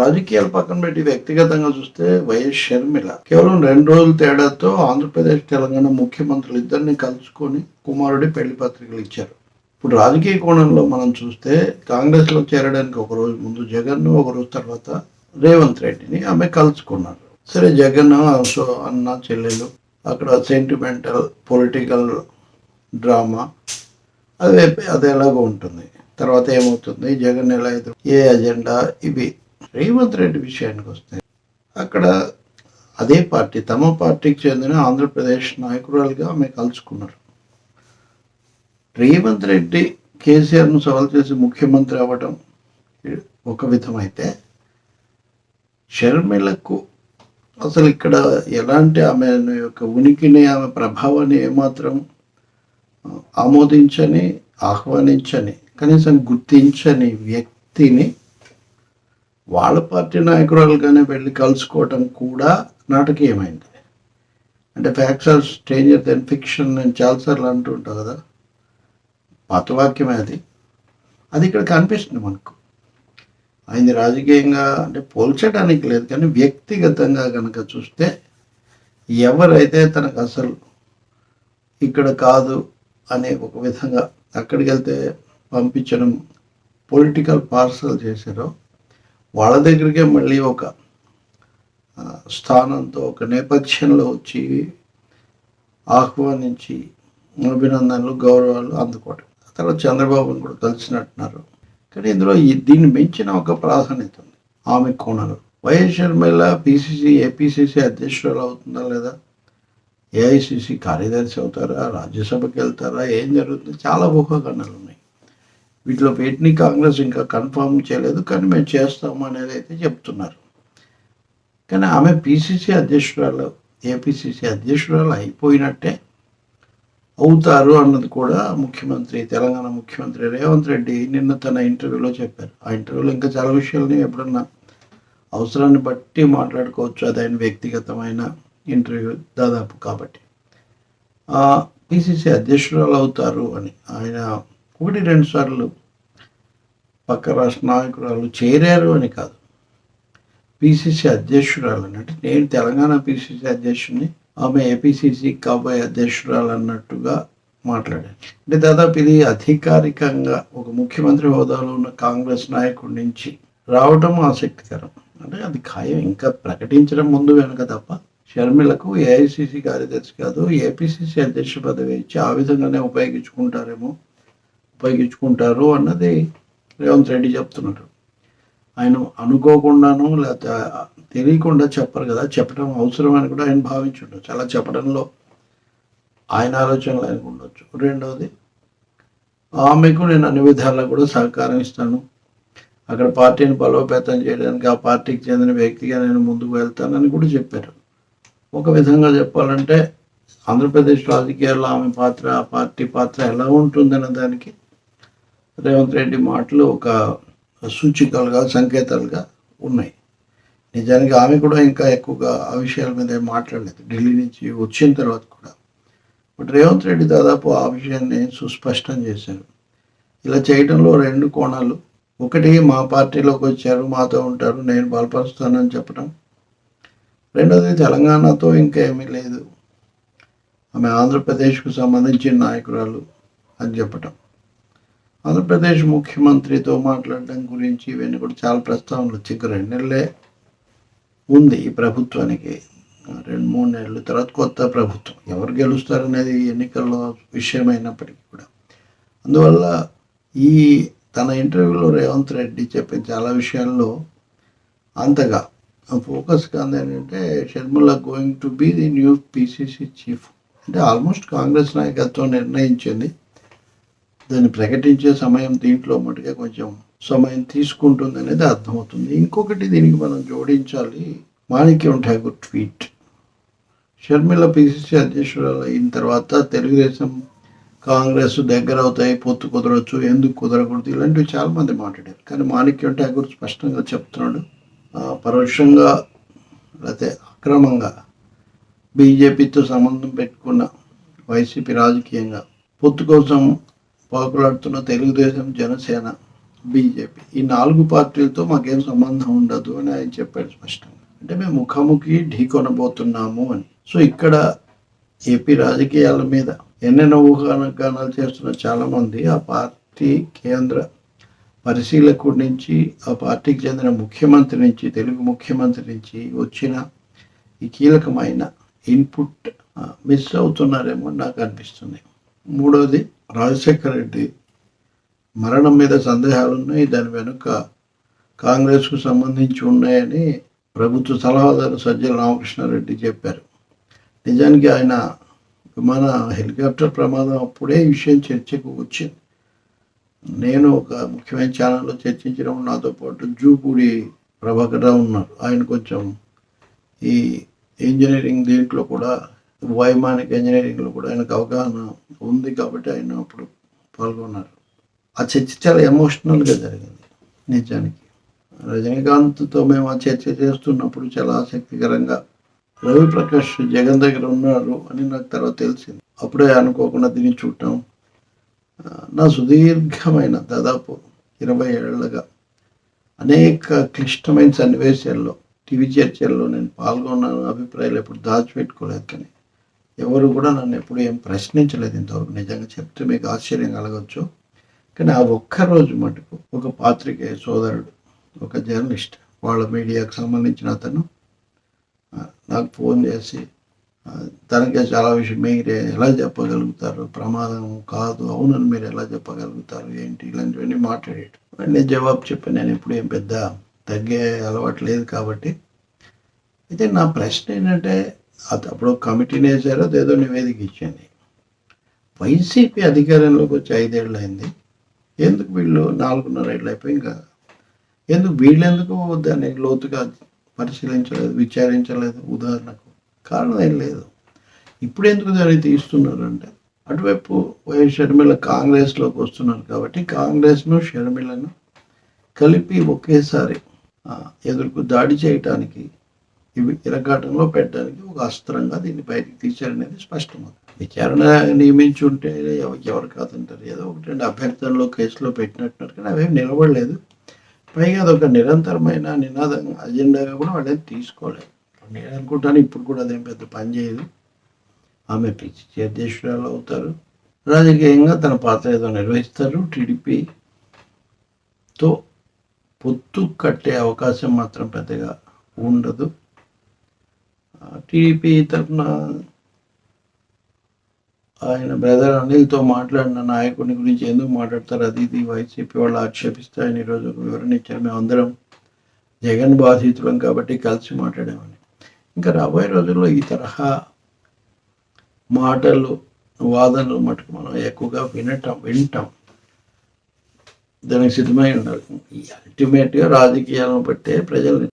రాజకీయాలు పక్కన పెట్టి వ్యక్తిగతంగా చూస్తే వైఎస్ షర్మిల. కేవలం రెండు రోజుల తేడాతో ఆంధ్రప్రదేశ్ తెలంగాణ ముఖ్యమంత్రులు ఇద్దరిని కలుసుకొని కుమారుడి పెళ్ళి పత్రికలు ఇచ్చారు. ఇప్పుడు రాజకీయ కోణంలో మనం చూస్తే కాంగ్రెస్లో చేరడానికి ఒక రోజు ముందు జగన్ ఒక రోజు తర్వాత రేవంత్ రెడ్డిని ఆమె కలుసుకున్నారు. సరే జగన్ సో అన్న చెల్లెలు అక్కడ సెంటిమెంటల్ పొలిటికల్ డ్రామా అది అది ఎలాగో ఉంటుంది. తర్వాత ఏమవుతుంది? జగన్ ఎలా ఎదురు ఏ అజెండా ఇవి రేవంత్ రెడ్డి విషయానికి వస్తే అక్కడ అదే పార్టీ తమ పార్టీకి చెందిన ఆంధ్రప్రదేశ్ నాయకురాలుగా ఆమె కలుసుకున్నారు. రేవంత్ రెడ్డి కేసీఆర్ను సవాల్ చేసి ముఖ్యమంత్రి అవ్వడం ఒక విధమైతే షర్మిలకు అసలు ఇక్కడ ఎలాంటి ఆమె యొక్క ఉనికిని ఆమె ప్రభావాన్ని ఏమాత్రం ఆమోదించని ఆహ్వానించని కనీసం గుర్తించని వ్యక్తిని వాళ్ళ పార్టీ నాయకురాలుగానే వెళ్ళి కలుసుకోవటం కూడా నాటకీయమైంది. అంటే facts are stranger then fiction నేను చాలాసార్లు అంటుంటా కదా. పాతవాక్యమే అది. అది ఇక్కడ కనిపిస్తుంది మనకు. ఆయన రాజకీయంగా అంటే పోల్చడానికి లేదు కానీ వ్యక్తిగతంగా కనుక చూస్తే ఎవరైతే తనకు అసలు ఇక్కడ కాదు అనే ఒక విధంగా అక్కడికి వెళ్తే పంపించడం పొలిటికల్ పార్సల్ చేశారో వాళ్ళ దగ్గరికే మళ్ళీ ఒక స్థానంతో ఒక నేపథ్యంలో వచ్చి ఆహ్వానించి అభినందనలు గౌరవాలు అందుకోవడం తర్వాత చంద్రబాబును కూడా కలిసినట్టున్నారు. కానీ ఇందులో ఈ- దీన్ని మించిన ఒక ప్రాధాన్యత ఉంది. ఆమె కోణంలో. వైఎస్ షర్మిల పిసిసి ఏపీసీసీ అధ్యక్షురాలు అవుతుందా లేదా? ఏఐసిసి కార్యదర్శి అవుతారా? రాజ్యసభకి వెళ్తారా? ఏం జరుగుతుంది? చాలా ఊహాగానాలు ఉన్నాయి. వీటిలో వేటిని కాంగ్రెస్ ఇంకా కన్ఫర్మ్ చేయలేదు కానీ మేము చేస్తాము అనేది అయితే చెప్తున్నారు. కానీ ఆమె పిసిసి అధ్యక్షురాలు ఏపీసీసీ అధ్యక్షురాలు అయిపోయినట్టే అవుతారు అన్నది కూడా ముఖ్యమంత్రి తెలంగాణ ముఖ్యమంత్రి రేవంత్ రెడ్డి నిన్న తన ఇంటర్వ్యూలో చెప్పారు. ఆ ఇంటర్వ్యూలో ఇంకా చాలా విషయాలని ఎప్పుడన్నా అవసరాన్ని బట్టి మాట్లాడుకోవచ్చు. అది ఆయన వ్యక్తిగతమైన ఇంటర్వ్యూ దాదాపు కాబట్టి. పిసిసి అధ్యక్షురాలు అవుతారు అని ఆయన ఒకటి రెండు సార్లు పక్క రాష్ట్ర నాయకురాలు చేరారు అని కాదు. పిసిసి అధ్యక్షురాలు అన్నట్టు నేను తెలంగాణ పిసిసి అధ్యక్షుడిని ఆమె ఏపీసీసీ కాబోయే అధ్యక్షురాలు అన్నట్టుగా మాట్లాడారు. అంటే దాదాపు ఇది అధికారికంగా ఒక ముఖ్యమంత్రి హోదాలో ఉన్న కాంగ్రెస్ నాయకుడి నుంచి రావడం ఆసక్తికరం. అంటే అది ఖాయం ఇంకా ప్రకటించడం ముందు వెనుక తప్ప షర్మిలకు ఏఐసిసి కార్యదర్శి కాదు ఏపీసీసీ అధ్యక్ష పదవి ఇచ్చి ఆ విధంగానే ఉపయోగించుకుంటారేమో ఉపయోగించుకుంటారు అన్నది రేవంత్ రెడ్డి చెప్తున్నారు ఆయన అనుకోకుండాను లేకపోతే తెలియకుండా చెప్పరు కదా చెప్పడం అవసరం అని కూడా ఆయన భావించుండొచ్చు చాలా చెప్పడంలో ఆయన ఆలోచనలు ఆయనకు ఉండొచ్చు. రెండవది ఆమెకు నేను అన్ని విధాలా కూడా సహకారం ఇస్తాను. అక్కడ పార్టీని బలోపేతం చేయడానికి ఆ పార్టీకి చెందిన వ్యక్తిగా నేను ముందుకు వెళ్తానని కూడా చెప్పారు. ఒక విధంగా చెప్పాలంటే ఆంధ్రప్రదేశ్ రాజకీయాల్లో ఆమె పాత్ర ఆ పార్టీ పాత్ర ఎలా ఉంటుందన్న దానికి రేవంత్ రెడ్డి మాటలు ఒక సూచికలుగా సంకేతాలుగా ఉన్నాయి. నిజానికి ఆమె కూడా ఇంకా ఎక్కువగా ఆ విషయాల మీద మాట్లాడలేదు. ఢిల్లీ నుంచి వచ్చిన తర్వాత కూడా. బట్ రేవంత్ రెడ్డి దాదాపు ఆ విషయాన్ని సుస్పష్టం చేశారు. ఇలా చేయడంలో రెండు కోణాలు. ఒకటి మా పార్టీలోకి వచ్చారు మాతో ఉంటారు నేను బలపరుస్తానని చెప్పడం రెండోది తెలంగాణతో ఇంకా ఏమీ లేదు. ఆమె ఆంధ్రప్రదేశ్కు సంబంధించిన నాయకురాలు అని చెప్పటం. ఆంధ్రప్రదేశ్ ముఖ్యమంత్రితో మాట్లాడడం గురించి ఇవన్నీ కూడా చాలా ప్రస్తావనలు వచ్చి రెండు నెలలే ఉంది ఈ ప్రభుత్వానికి. రెండు మూడు నెలలు తర్వాత కొత్త ప్రభుత్వం. ఎవరు గెలుస్తారనేది ఎన్నికల్లో విషయమైనప్పటికీ కూడా. అందువల్ల ఈ తన ఇంటర్వ్యూలో రేవంత్ రెడ్డి చెప్పిన చాలా విషయాల్లో అంతగా ఫోకస్ కాదు ఏంటంటే Sharmila going to be the new PCC chief. అంటే ఆల్మోస్ట్ కాంగ్రెస్ నాయకత్వం నిర్ణయించింది. దాన్ని ప్రకటించే సమయం దీంట్లో మటుగా కొంచెం సమయం తీసుకుంటుంది అనేది అర్థమవుతుంది. ఇంకొకటి దీనికి మనం జోడించాలి. మాణిక్యం ఠాగూర్ ట్వీట్. షర్మిల పిసిసి అధ్యక్షురాలు అయిన తర్వాత తెలుగుదేశం కాంగ్రెస్ దగ్గర అవుతాయి పొత్తు కుదరవచ్చు ఎందుకు కుదరకూడదు ఇలాంటివి చాలా మంది మాట్లాడారు. కానీ మాణిక్యం ఠాగూర్ స్పష్టంగా చెప్తున్నాడు. పరోక్షంగా లేకపోతే అక్రమంగా బీజేపీతో సంబంధం పెట్టుకున్న వైసీపీ రాజకీయంగా పొత్తు కోసం పాకులాడుతున్న తెలుగుదేశం జనసేన బీజేపీ ఈ నాలుగు పార్టీలతో మాకేం సంబంధం ఉండదు అని ఆయన చెప్పాడు స్పష్టంగా. అంటే మేము ముఖాముఖి ఢీకొనబోతున్నాము అని. సో ఇక్కడ ఏపీ రాజకీయాల మీద ఎన్నెన్నో ఊహాగానాలు చేస్తున్న చాలామంది ఆ పార్టీ కేంద్ర పరిశీలకుడి నుంచి ఆ పార్టీకి చెందిన ముఖ్యమంత్రి నుంచి తెలుగు ముఖ్యమంత్రి నుంచి వచ్చిన ఈ కీలకమైన ఇన్పుట్ మిస్ అవుతున్నారేమో నాకు అనిపిస్తుంది. మూడవది రాజశేఖర రెడ్డి మరణం మీద సందేహాలు ఉన్నాయి దాని వెనుక కాంగ్రెస్కు సంబంధించి ఉన్నాయని ప్రభుత్వ సలహాదారు సజ్జల రామకృష్ణారెడ్డి చెప్పారు. నిజానికి ఆయన విమాన హెలికాప్టర్ ప్రమాదం అప్పుడే ఈ విషయం చర్చకు వచ్చింది. నేను ఒక ముఖ్యమైన ఛానల్లో చర్చించడం నాతో పాటు జూపూడి ప్రభాకర్ రావు ఉన్నారు. ఆయన కొంచెం ఈ ఇంజనీరింగ్ దీంట్లో కూడా వైమానిక ఇంజనీరింగ్లో కూడా ఆయనకు అవగాహన ఉంది కాబట్టి ఆయన అప్పుడు పాల్గొన్నారు. ఆ చర్చ చాలా ఎమోషనల్గా జరిగింది నిజానికి. రజనీకాంత్తో మేము ఆ చర్చ చేస్తున్నప్పుడు చాలా ఆసక్తికరంగా రవి ప్రకాష్ జగన్ దగ్గర ఉన్నారు అని నాకు తర్వాత తెలిసింది. అప్పుడే అనుకోకుండా దీన్ని చూడటం నా సుదీర్ఘమైన దాదాపు ఇరవై ఏళ్ళగా అనేక క్లిష్టమైన సన్నివేశాల్లో టీవీ చర్చల్లో నేను పాల్గొన్నాను అభిప్రాయాలు ఎప్పుడు దాచిపెట్టుకోలేదు కానీ ఎవరు కూడా నన్ను ఎప్పుడు ఏం ప్రశ్నించలేదు ఇంతవరకు. నిజంగా చెప్తే మీకు ఆశ్చర్యం కలగవచ్చు కానీ ఆ ఒక్క రోజు మటుకు ఒక పాత్రికేయ సోదరుడు ఒక జర్నలిస్ట్ వాళ్ళ మీడియాకు సంబంధించిన అతను నాకు ఫోన్ చేసి తనకే చాలా విషయం మీరు ఎలా చెప్పగలుగుతారు? ప్రమాదం కాదు అవునని మీరు ఎలా చెప్పగలుగుతారు? ఏంటి? ఇలాంటివన్నీ మాట్లాడాడు. నేను జవాబు చెప్పాను నేను ఎప్పుడు ఏం పెద్ద తగ్గే అలవాటు లేదు కాబట్టి. అయితే నా ప్రశ్న ఏంటంటే అప్పుడు కమిటీని వేశారు అదేదో నివేదిక ఇచ్చింది. వైసీపీ అధికారంలోకి వచ్చి ఐదేళ్ళు అయింది. ఎందుకు వీళ్ళు నాలుగున్నర ఏళ్ళు అయిపోయి ఇంకా ఎందుకు వీళ్ళెందుకు దాన్ని లోతుగా పరిశీలించలేదు విచారించలేదు? ఉదాహరణకు కారణం ఏం లేదు. ఇప్పుడు ఎందుకు దాన్ని తీస్తున్నారు అంటే అటువైపు వైఎస్ షర్మిల కాంగ్రెస్లోకి వస్తున్నారు కాబట్టి కాంగ్రెస్ను షర్మిలను కలిపి ఒకేసారి ఎదురుకు దాడి చేయటానికి ఇవి తిరగటంలో పెట్టడానికి ఒక అస్త్రంగా దీన్ని బయటికి తీశారనేది స్పష్టమవుతుంది. విచారణ నియమించి ఉంటే ఎవరు కాదంటారు? ఏదో ఒకటి రెండు అభ్యర్థనలో కేసులో పెట్టినట్టున్నారు కానీ అవేమి నిలబడలేదు. పైగా అదొక నిరంతరమైన నినాదం అజెండాగా కూడా వాళ్ళని తీసుకోలేదు. నేను అనుకుంటాను ఇప్పుడు కూడా అదేం పెద్ద పని చేయదు. ఆమె పిచ్చి అధ్యక్షురాలు అవుతారు. రాజకీయంగా తన పాత్ర ఏదో నిర్వహిస్తారు. టీడీపీతో పొత్తు కట్టే అవకాశం మాత్రం పెద్దగా ఉండదు. టీడీపీ తరఫున ఆయన బ్రదర్ అనిల్తో మాట్లాడిన నాయకుడిని గురించి ఎందుకు మాట్లాడతారు? అది ఇది వైసీపీ వాళ్ళు ఆక్షేపిస్తే ఆయన ఈరోజు ఒక వివరణ ఇచ్చారు. అందరం జగన్ బాధితులం కాబట్టి కలిసి మాట్లాడామని ఇంకా రాబోయే రోజుల్లో ఈ తరహా మాటలు వాదనలు మటుకు మనం ఎక్కువగా వినటం వింటాం. దానికి సిద్ధమై ఉండాలి. అల్టిమేట్గా రాజకీయాలను బట్టే ప్రజల్ని